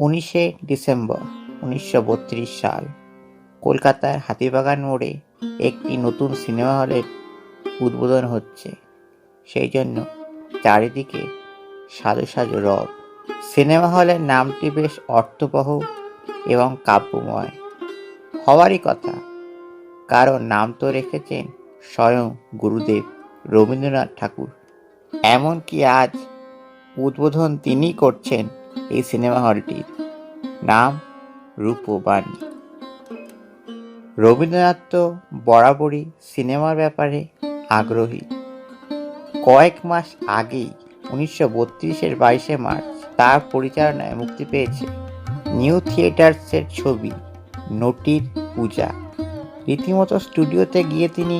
উনিশে ডিসেম্বর উনিশশো বত্রিশ সাল। কলকাতার হাতিবাগান মোড়ে একটি নতুন সিনেমা হলের উদ্বোধন হচ্ছে। সেই জন্য চারিদিকে সাজো সাজো রব। সিনেমা হলের নামটি বেশ অর্থবহ এবং কাব্যময়। হওয়ারই কথা কারণ নাম তো রেখেছেন স্বয়ং গুরুদেব রবীন্দ্রনাথ ঠাকুর। এমনকি আজ উদ্বোধন তিনিই করছেন এই সিনেমা হলটির নাম রূপবাণী। রবীন্দ্রনাথ তো বরাবরই সিনেমার ব্যাপারে আগ্রহী। কয়েক মাস আগেই উনিশশো বত্রিশের বাইশে মার্চ তার পরিচালনায় মুক্তি পেয়েছে নিউ থিয়েটার্সের ছবি নটির পূজা। রীতিমতো স্টুডিওতে গিয়ে তিনি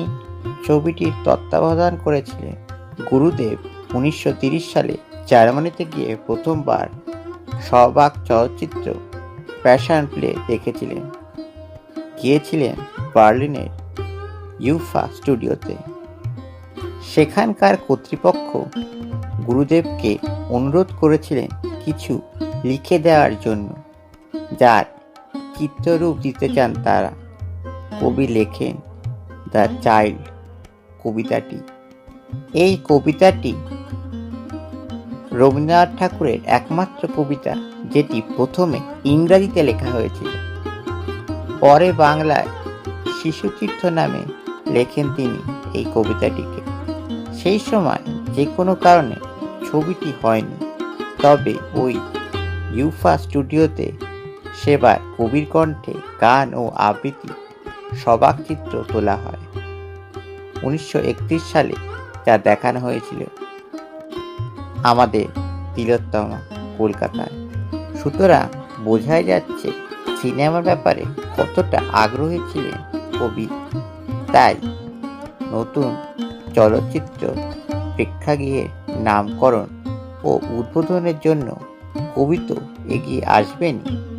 ছবিটির তত্ত্বাবধান করেছিলেন। গুরুদেব উনিশশো সালে জার্মানিতে গিয়ে প্রথমবার সবাক চলচ্চিত্র প্যাশন প্লে দেখেছিলেন। গিয়েছিলেন বার্লিনের ইউফা স্টুডিওতে। সেখানকার কর্তৃপক্ষ গুরুদেবকে অনুরোধ করেছিলেন কিছু লিখে দেওয়ার জন্য, যার চিত্ররূপ দিতে চান তারা। কবি লেখেন, দ্য চাইল্ড কবিতাটি। এই কবিতাটি রবীন্দ্রনাথ ঠাকুরের একমাত্র কবিতা, যেটি প্রথমে ইংরাজিতে লেখা হয়েছিল। পরে বাংলায় শিশুতীর্থ নামে লেখেন তিনি এই কবিতাটিকে। সেই সময় যে কোনো কারণে ছবিটি হয়নি, তবে ওই ইউফা স্টুডিওতে সেবার কবির কণ্ঠে গান ও আবৃত্তি সবাক চিত্র তোলা হয়। উনিশশো একত্রিশ সালে যা দেখানো হয়েছিল। আমাদের তিলোত্তমা কলকাতায়। সুতরাং বোঝাই যাচ্ছে সিনেমার ব্যাপারে কতটা আগ্রহী ছিলেন কবি। তাই নতুন চলচ্চিত্র প্রেক্ষাগৃহের নামকরণ ও উদ্বোধনের জন্য কবি তো এগিয়ে আসবেনই।